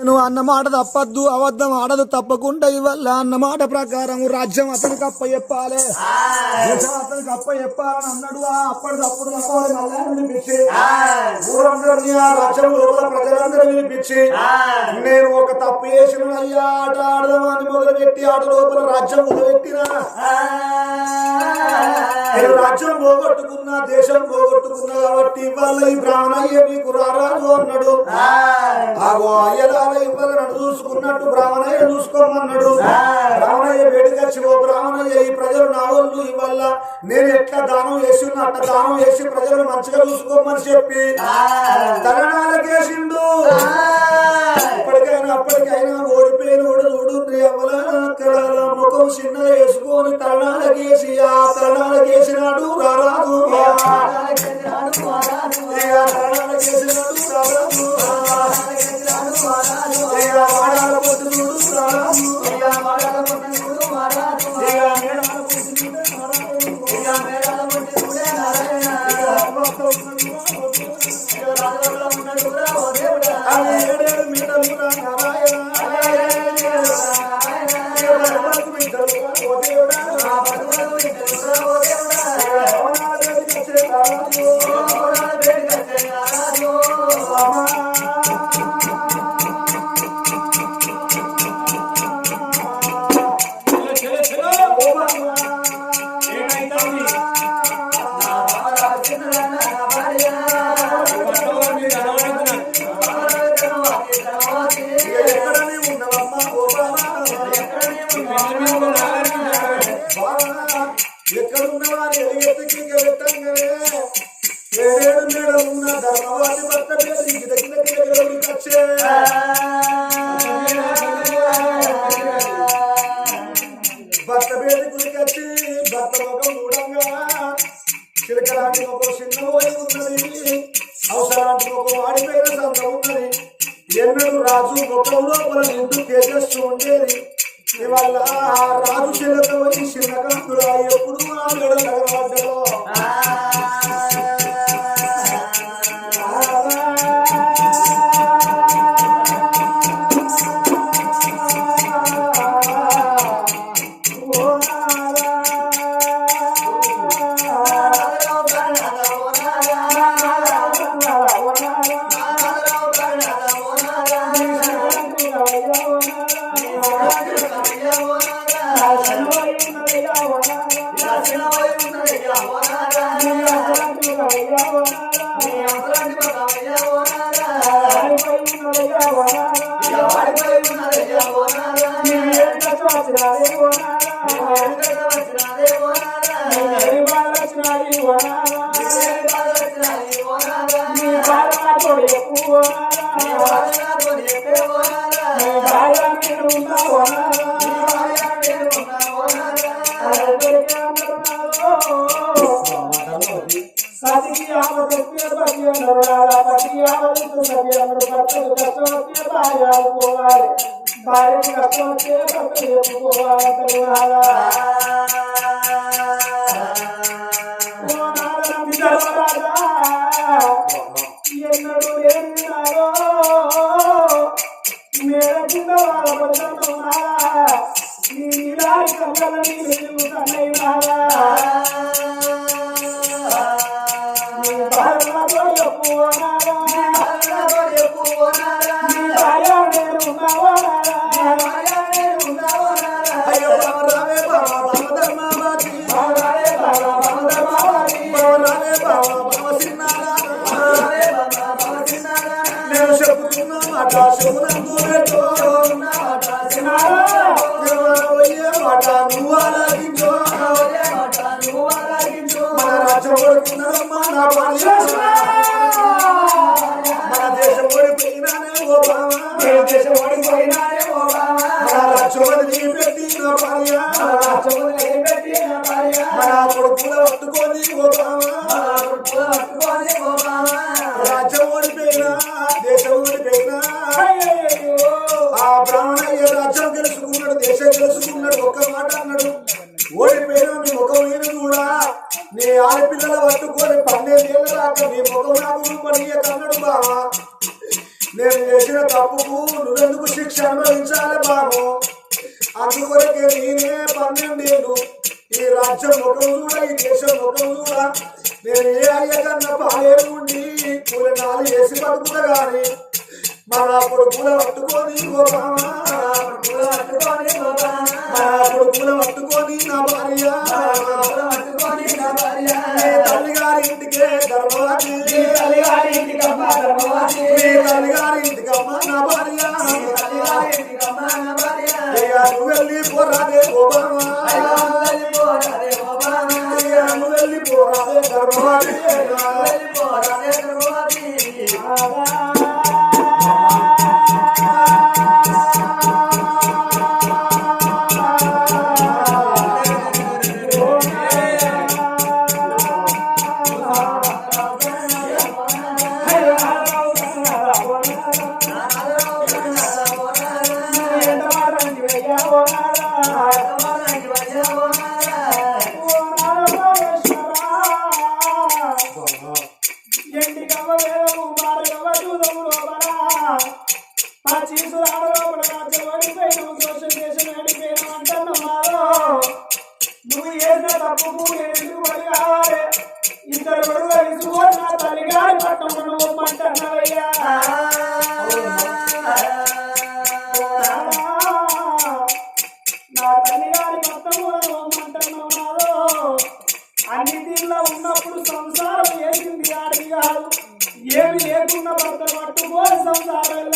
నువ్వు అన్న మాట తప్పద్దు అబద్ధం ఆడదు తప్పకుండా ఇవల్ల అన్న మాట ప్రకారం రాజ్యం అతనికి అప్ప చెప్పాలి. అతనికి అప్ప చెప్పాలని అన్నాడు. ఆ అప్పటి మల్లాన్ని పిలిపించి ఊరందరినీ ఆ రాజ్యం లోపల ప్రజలందరూ పిలిపించి నేను ఒక తప్పు చేసిన అయ్యా ఆట ఆడదామని మొదలుపెట్టి ఆట లోపల రాజ్యం మొదలెట్టినా? నేను రాజ్యం పోగొట్టుకున్నా దేశం పోగొట్టుకున్నా కాబట్టి ఇవాళ ఈ బ్రాహ్మణయ్య మీకు రారాజు అన్నాడు. ఆగో ఇవాళ నన్ను చూసుకున్నట్టు బ్రాహ్మణయ్య చూసుకోమన్నాడు. బ్రాహ్మణయ్య వేడికొచ్చి ఓ బ్రాహ్మణయ్య ఈ ప్రజలు నా వాళ్ళు ఇవాళ నేను ఎట్లా దానం చేసి అట్లా దానం చేసి ప్రజలు మంచిగా చూసుకోమని చెప్పి తరణాలకేసిండు ఇప్పటికైనా అప్పటికైనా ఓడిపోయిన కూడా చూడు ఎవల ముఖం చిన్న వేసుకొని తరణాలకేసి ఆ తరణాలకేసినాడు రారాదు తరణాలకేసినాడు రారాదు రాజు రాజు ముఖం లోపల నిండు తేజస్సు ఉండేది. ఇవాళ ఆ రాజు చిలక చిన్న చిన్నకంతురా ఎప్పుడు ఆ మెడ తగలబడ్డలో Oh. మేడ కింద వాళ్ళ పడుతున్నారా నీ నీలారి కళ్ళ నీళ్ళు మన కొడుకుల పట్టుకొని రాజ్యం ఓడిపోయినా దేశం ఓడిపోయినా ఆ బ్రాహ్మణయ్య రాజ్యం గెలుచుకున్నాడు దేశం గెలుచుకున్నాడు ఒక్క మాట అన్నాడు ఓడిపోయినా నీ ముఖం నేను కూడా నీ ఆడపిల్లల పట్టుకొని పన్నెండేళ్ళ కాక నీ ముఖం నాకు రూపణీయ కన్నడు బావా నేను చేసిన తప్పుకు నువ్వెందుకు శిక్ష అనుభవించాలి బాబు? అందుకొరకే నేనే పన్నెండేళ్ళు. ఈ రాజ్యం ముఖం చూడ ఈ దేశం ముఖం చూడ నేను ఏ అయ్య కన్నా పాలేరు ఉండి కూలనాలు వేసి బతుకుతా గాని మన పూల పట్టుకొని పట్టుకొని మన పూల పట్టుకొని నా భార్య నీ తల్లిగారి ఇంటికే ధర్మవాది. నీ తల్లిగారి ఇంటికమ్మ ధర్మవాది. నీ తల్లిగారి ఇంటికమ్మ నా భార్య. ఇద్దరు కొడుకు తీసుకొని నా తల్లిగారి పట్టణం నువ్వు Hallelujah.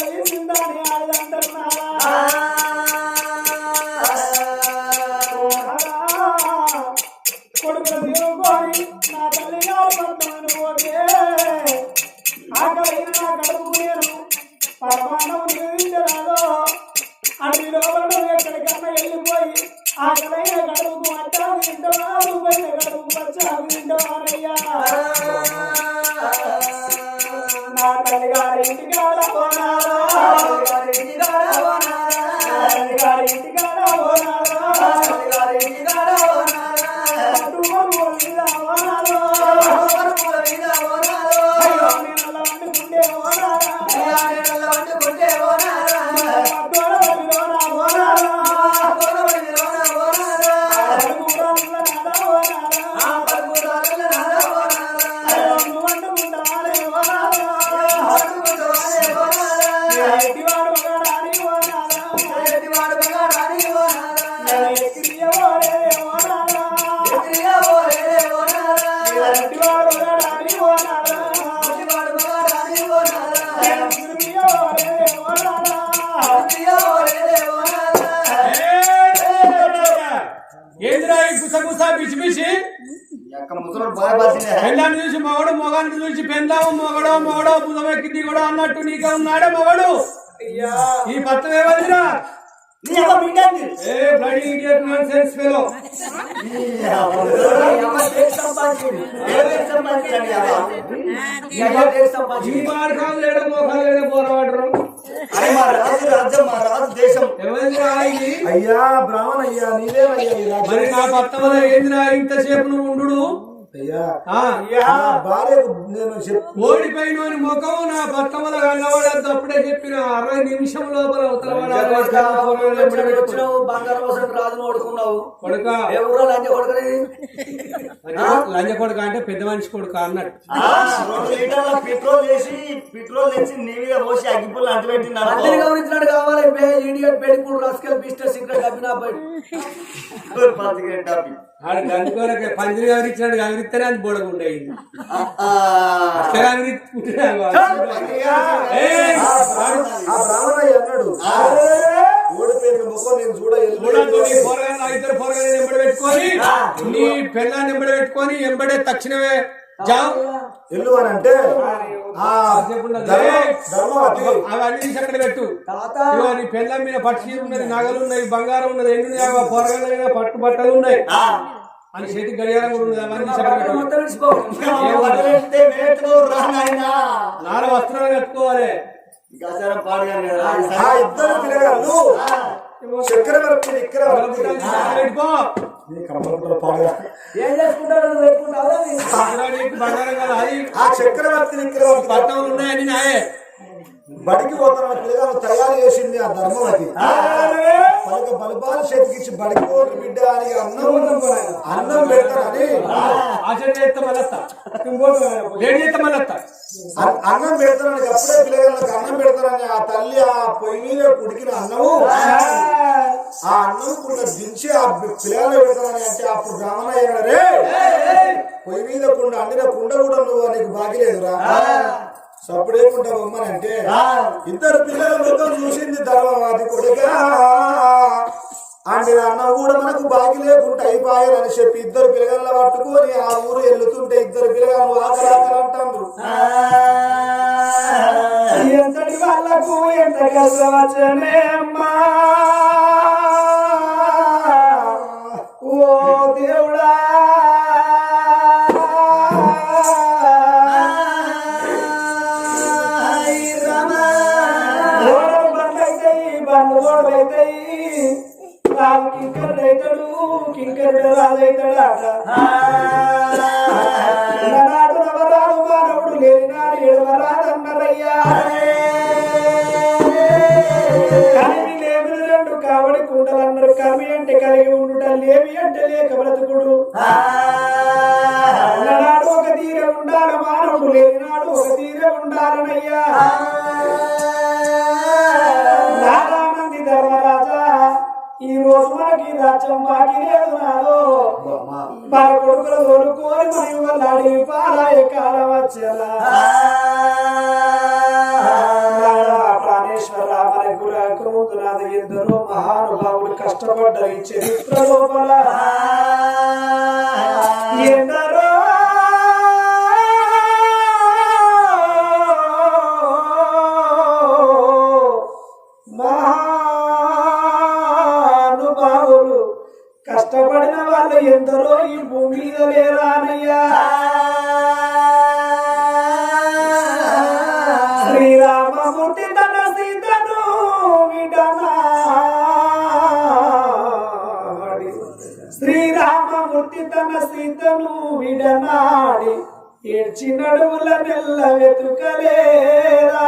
మొగాన్ని చూసి పెళ్ళాము మొగడో మొగడో బుధమెక్కి దిగడో అన్నట్టు నీకే ఉన్నాడే మొగడు. ఈ పట్టం ఏమదిరా నీ అమ్మ బిడ్డంది. ఏ bloody idiot nonsense fellow ఈ మాడు కాదు లేడ మోకాలు లేడ పోరాడరు ఎవరిదిరా ఇది? అయ్యా బ్రాహ్మణ అయ్యా రాజ్యం? మరి నా పట్టం ఏందిరా? ఇంతసేపు నువ్వు ఉండు అయ్యా. ఆ, నా భార్యకు నేను చెప్ ఓడిపోయినోని ముఖం నా పట్టమల కన్నవాడంత అప్పుడే చెప్పిన అరవై నిమిషం లోపల లంజ కొడుక అంటే పెద్ద మనిషి కొడుక లీటర్ల పెట్రోల్ వేసి పెట్రోల్ తెచ్చి నీ మీద పోసి అగ్గిపుల్లు అంటుపెట్టింది అందరి గమనించినట్టు కావాలి ఇండియన్ పెళ్ళి రాసుకెళ్ళి బిస్టర్ సీక్రెట్ అభినా ఆడు గందుకోరకే పందిరి గమనించినాడు గమనిస్తేనే అది బొడగుండే అయింది. ఇద్దరు పొరగానే ఎంబడి పెట్టుకొని నీ పెళ్ళాన్ని ఎంబడి పెట్టుకొని ఎంబడే తక్షణమే ఎల్లు అని అంటే అవన్నీ అక్కడ పెట్టు. నీ పెళ్ళం మీద పట్టు ఉన్నది నగలు ఉన్నాయి బంగారం ఉన్నది ఎండు పొరగల పట్టు బట్టలు ఉన్నాయి. అని చేతి గడియారం. నాలుగు వస్త్రాలు కట్టుకోవాలి. చక్రవర్తి అది పట్టణంలో ఉన్నాయని నాయే. బడికి పోతున్న పిల్లగాను తయారు చేసింది ఆ ధర్మవతి వాళ్ళకి బలపాలు చేతికిచ్చి బడికి పోతున్న బిడ్డ అని అన్నం అన్నం పెడతారని అన్నం పెడతారని అప్పుడే పిల్లగాళ్ళకి అన్నం పెడతారని ఆ తల్లి ఆ పొయ్యి మీద ఉడికిన అన్నము. ఆ అన్నం కూడా దించి ఆ పిల్లలు పెడతారని అంటే అప్పుడు బ్రాహ్మణ అయ్యాడు రే. పొయ్యి మీద కుండ అండిన కుండ కూడా నువ్వు నీకు బాగిలేదురా. సప్పుడేకుంటా బొమ్మని అంటే ఇద్దరు పిల్లల మొత్తం చూసింది ధర్మవాది కొడుగా అండి అన్నం కూడా మనకు బాగి లేకుండా అయిపోయారని చెప్పి ఇద్దరు పిల్లగాళ్ళ పట్టుకొని ఆ ఊరు వెళ్తుంటే ఇద్దరు పిల్లగాళ్ళు ఆకలి అంటారు ఎంతటి వాళ్ళకు ఎంత కష్టం వచ్చనే అమ్మా? మన కొడుకులు తోలుకోని మరియు వాళ్ళాడి పాలాయ కాలం వచ్చేలా ప్రాణేశ్వర మన గురునాథ ఎందరో మహానుభావులు కష్టపడ్డ ఈ చరిత్ర లోపల. విడనాడి ఏడ్చి నడువుల నెల్ల వెతుకలేరా?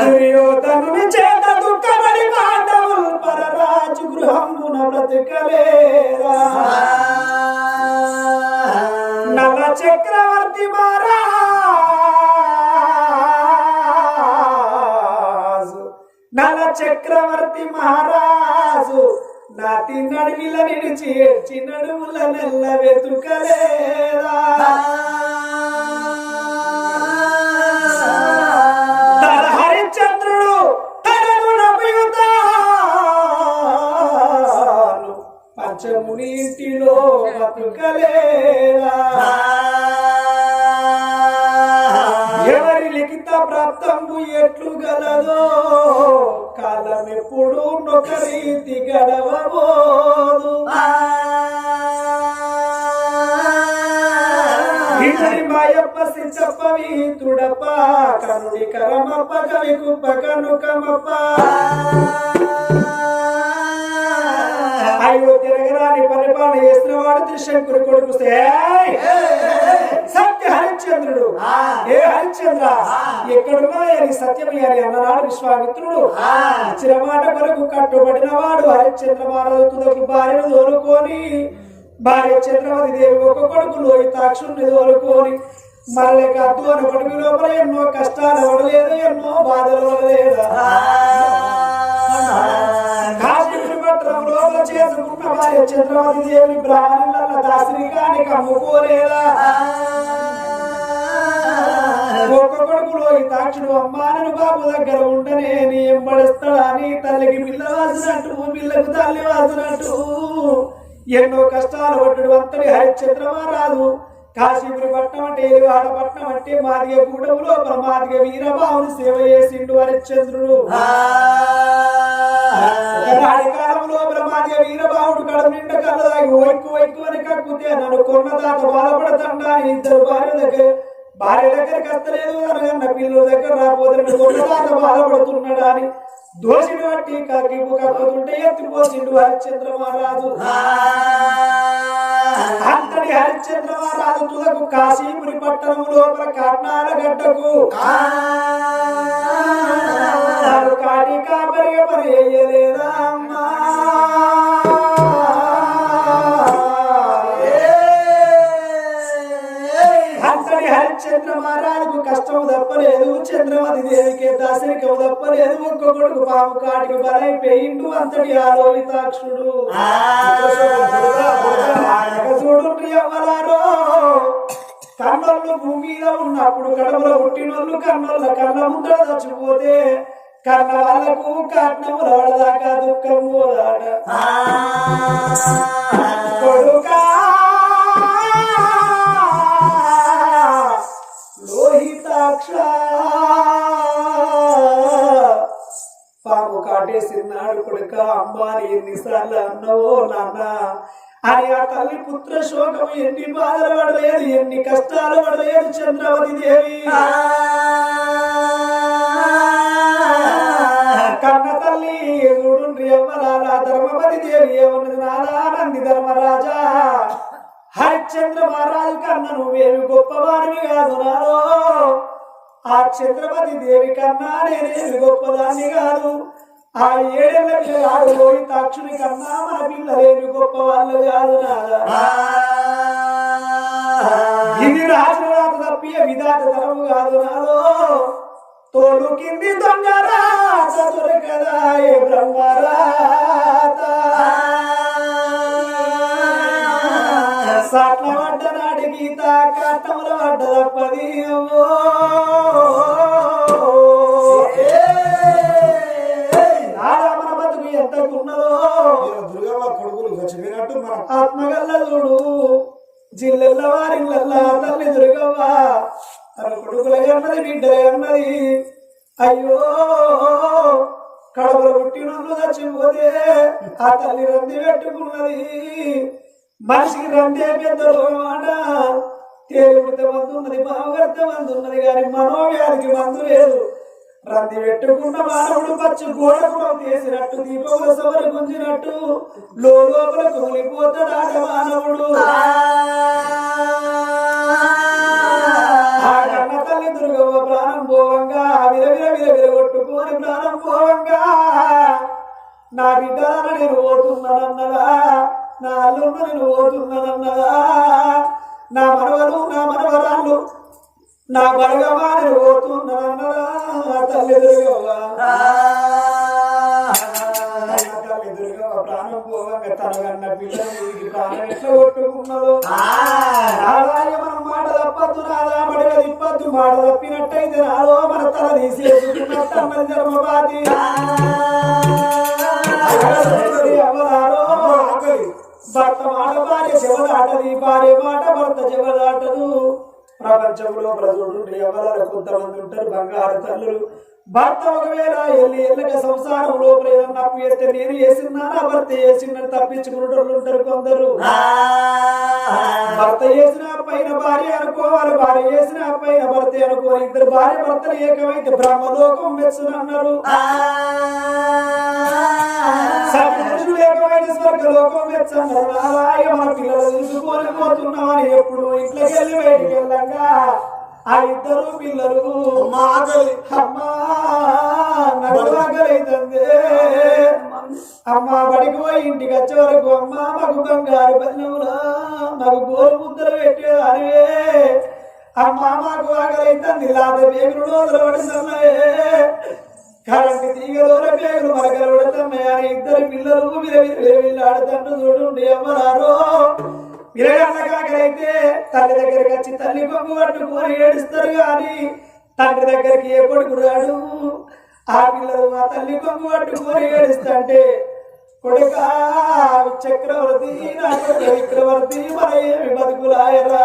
దుర్యోధనుని చేత దుఃఖమడి పాండవులు పరరాజు గృహమున బ్రతుకలేరా? నల చక్రవర్తి మహారాజు నల చక్రవర్తి మహారాజు నాటి నడిమిల నిలిచి ఏడ్చి నడుముల నెల్ల వెతుకలేదా తన హరిశ్చంద్రుడు తనను నవ్వుతాను పంచముని ఇంటిలో బతుకలేరా? ఎవరి లిఖిత ప్రాప్తంబు ఎట్లు గలదో కాలం ఎప్పుడు నొక రీతి గడవబోదు మాయప్ప సిచ్చప్పవి తుడప కనుడి కరమప్ప కవి కుప్ప కనుకమప్ప అయ్యో తిరగరాని పరిపాలన చేసిన వాడు త్రిశంకుడు కొడుకు! సత్య హరిశ్చంద్రుడు. ఏ హరిశ్చంద్ర? ఎక్కడున్నాయని సత్యమయ్యారి అన్ననాడు విశ్వామిత్రుడు. ఇచ్చిన మాట కొరకు కట్టుబడిన వాడు హరిశ్చంద్ర మానవ తుదకు భార్యను తోలుకొని భార్య చంద్రవతి దేవి ఒక కొడుకు లోహితాక్షుడిని తోలుకొని మరలేక అద్దున కొడుకు లోపల ఎన్నో కష్టాలు పడలేదు ఎన్నో బాధలు పడలేదా. కాశీపురి పట్టణం లోపల చేసుకున్న భార్య చంద్రవతి దేవి బ్రాహ్మణుల దాసిని కాని కమ్ముకోలేదా ఒక్క కొడుకులో ఈ తాక్షుడు అమ్మానను బాబు దగ్గర ఉంటనే నీ ఎంబడిస్తాడా నీ తల్లికి పిల్ల వాసినట్టు పిల్లకు తల్లి వాసినట్టు ఎన్నో కష్టాలు పట్టుడు అంతటి హరిశ్చంద్రమా రాదు. కాశీపురి పట్నం అంటే ఏలువాడ పట్నం అంటే మాదిగ గూడెం లోపల మాదిగ వీరబావుని సేవ చేసిండు హరిశ్చంద్రుడు. నాడి కాలం లోపల మాదిగ వీరబావుడు కడుపు నిండా కళ్ళదాగి వైకు వైకు అని కక్కుతే నన్ను కొన్న తాత బాధపడతండా ఇద్దరు భార్య దగ్గర భార్య దగ్గరికి వస్తలేదు అనగన్న పిల్లల దగ్గర రాబోతున్న కొట్టుదాత బాధపడుతున్నాడు అని దోషిని బట్టి కాకి కక్కుతుంటే ఎత్తిపోసిండు హరిశ్చంద్ర మహారాజు అంతటి హరిశ్చంద్ర మహారాజు తులకు కాశీపురి పట్టణం లోపల కర్ణాల గడ్డకు. కాటి కాపరిగా మరి వేయలేదా అమ్మా మహారాజుకు కష్టం తప్పలేదు చంద్రమతి దేవికి దాసరికం తప్పలేదు ఒక్క కొడుకు పాము కాటికి బలైపోయిండు అంతటి ఆలోహితాక్షుడు చూడు ఎవరారో. కన్నోళ్ళు భూమి మీద ఉన్నప్పుడు కడవలో పుట్టినోళ్ళు కన్నోళ్ళ కన్న ముందర చచ్చిపోతే కన్న వాళ్ళకు కట్నం రాడదాకా దుఃఖం పోదాట. కొడుకా లోహితాక్ష పాము కాటేసినాడు కొడుక అమ్మాని ఎన్నిసార్లు అన్నవో నాన్న. అని ఆ తల్లి పుత్ర శోకం ఎన్ని బాధలు పడలేదు ఎన్ని కష్టాలు పడలేదు చంద్రవతి దేవి. కన్న తల్లి చూడుండ్రి ఎవ్వరాలా ధర్మపతి దేవి ఏమన్నది నారానంది ధర్మరాజా. హరిశ్చంద్ర మహారాజు కన్న నువ్వేమి గొప్పవాడివి కాదు నాలో ఆ చంద్రపతి దేవి కన్నా నేనేమి గొప్పదాన్ని కాదు. ఆ ఏడేళ్ళ పిల్లగాడు లోహితాక్షుని కన్నా మన పిల్లలేమి గొప్ప వాళ్ళు కాదు ఇది రాజురాత తప్పి విధాత తరము కాదు నాదో తోడు కింది దొంగరాత దొరకదా ఏ బ్రహ్మరాత. సాట్ల పడ్డ నాటి గీత కట్టముల తప్పది. నారామణ బతుకు ఎంతకున్నదో దుర్గమ్మ కొడుకులు చచ్చిపోయినట్టు మనం. ఆత్మగల్లదుడు జిల్లెల్ల వారిల్లల్లా తల్లి దుర్గవ్వ తన కొడుకుల అన్నది బిడ్డ అన్నది అయ్యో కడపల పుట్టినోళ్ళు చచ్చిపోతే ఆ తల్లి రంది పెట్టుకున్నది. మనిషికి రందే పెద్ద మాట తేలిపితే మందు ఉన్నది భావగర్త మందు ఉన్నది కానీ మనోవ్యాధికి మందు లేదు. రంది పెట్టుకున్న మానవుడు పచ్చి గోడ కూడా తీసినట్టు దీపముల సవర గుంజినట్టు లోపల కూలిపోతాడాట మానవుడు. ఆ. కన్న తల్లి దుర్గవ్వ ప్రాణం పోవంగా విర విర విర విర కొట్టుకొని ప్రాణం పోవంగా. నా బిడ్డ నేను పోతున్నానన్నదా నా అల్లుడు నేను పోతున్నానన్నదా నా మనవలు నా మనవరాళ్ళు. నా ప్రాణం తనగన్న ప్రాణం ఎట్లా కొట్టుకున్నదో అలాగే మనం మాట తప్పద్దు నాదా మడిగ తిప్పద్దు. మాట తప్పినట్టయితే మన తల తీసేసుకున్నట్టు ఎవరారో భర్త మాట భార్య చెవదాటది భార్య మాట భర్త చెవదాటదు ప్రపంచంలో ప్రజలు ఎవరు కొంతమంది ఉంటారు బంగారు తల్లులు. భర్త ఒకవేళ ఎల్లి ఎల్లక సంసారం లోపల ఏదన్నా అప్పు చేస్తే నేను చేసిందా నా భర్త చేసిందని తప్పించుకున్నట్టు ఉంటారు కొందరు. భర్త చేసిన పైన భార్య అనుకోవాలి భార్య చేసిన పైన భర్త అనుకోవాలి. ఇద్దరు భార్య భర్తలు ఏకమైతే బ్రహ్మలోకం సత్పురుషులు ఏకమైన అలాగే మన పిల్లలు చూసుకొని పోతున్నామని ఎప్పుడు ఇంట్లోకి వెళ్ళి బయటికి వెళ్ళంగా ఆ ఇద్దరు పిల్లలు అమ్మా నడవగలైతుంది అమ్మ బడికి పోయి ఇంటికి వచ్చే వరకు అమ్మ మాకు బంగారు బన్నములా మాకు గోరు ముద్దలు పెట్టేదానివే అమ్మ మాకు ఆకలైతుంది. లాద పేగులు వదలబడుతున్నాయే కరెంటు తీగలో పేరు మరకలు పడుతున్నాయి ఇద్దరు పిల్లలు విలవిల్లాడుతుంటూ చూడండి ఎవరారో విరగన్న తల్లి దగ్గరికి వచ్చి తల్లి కొంగు పట్టుకొని ఏడుస్తారు కానీ తండ్రి దగ్గరికి ఏ కొడుకు రాడు? ఆ పిల్లలు మా తల్లి కొంగు పట్టుకొని ఏడుస్తంటే కొడుక చక్రవర్తి నా కొడుకు మన బతుకులాయరా?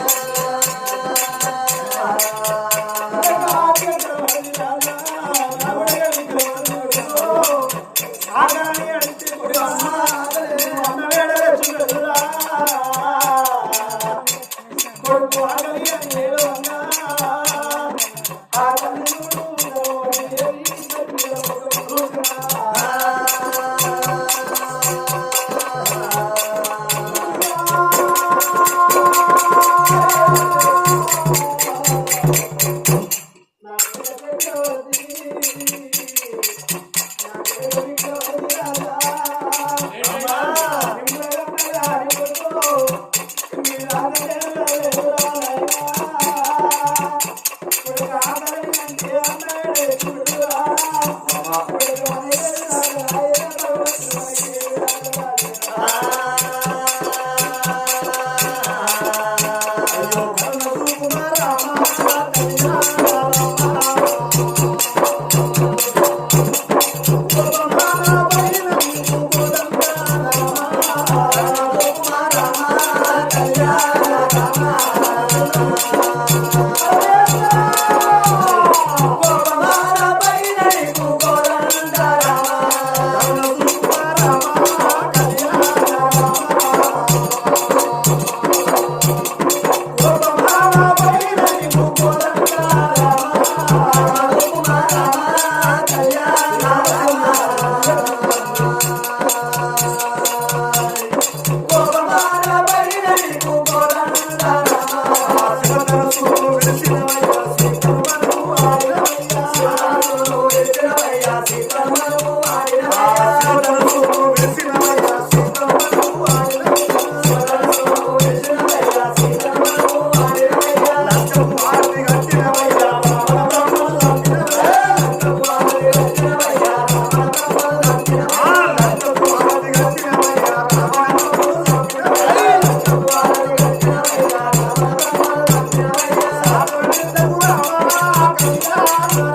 Thank you.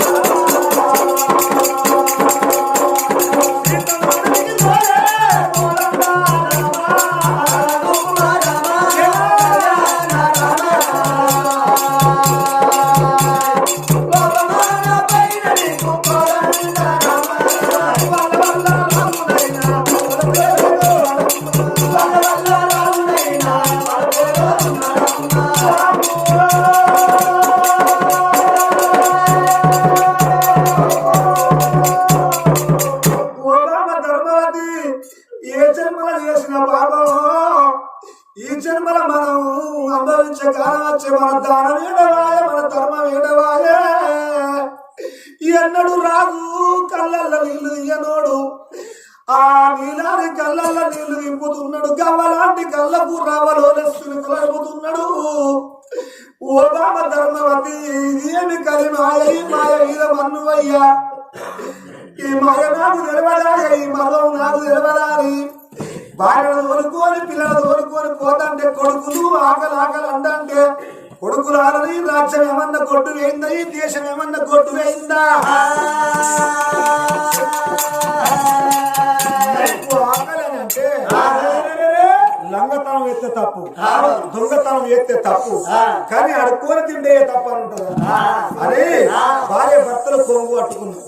ఎన్నడు రాదు కళ్ళల్లో నీళ్ళు ఇయ్యనోడు. ఆ నీలాని కళ్ళల్ల నీళ్ళు నింపుతున్నాడు. గవ్వలాంటి కళ్ళకు రావలోని కలుపుతున్నాడు ఓ బాబా ధర్మవతి ఇదేమి కలి మాయ ఈ మాయ మీద మన్నువయ్యా? ఈ మాయ నాకు తెలవదా ఈ మగం నాకు తెలవదా అని భార్యను తోలుకొని పిల్లలు తోలుకొని పోతంటే కొడుకులు ఆకలి ఆకలి అంటే కొడుకులు ఆలని రాజ్యం ఏమన్నా కొట్టు వేయిందని దేశం ఏమన్నా కొట్టు వేయిందా ఎక్కువ లంగతనం ఎత్తే తప్పు. దొంగతనం ఎత్తే తప్పు. కానీ అడుక్కొని తిండే తప్పు అని ఉంటుంది అరే భార్య భర్తలు కొంగు పట్టుకుంది.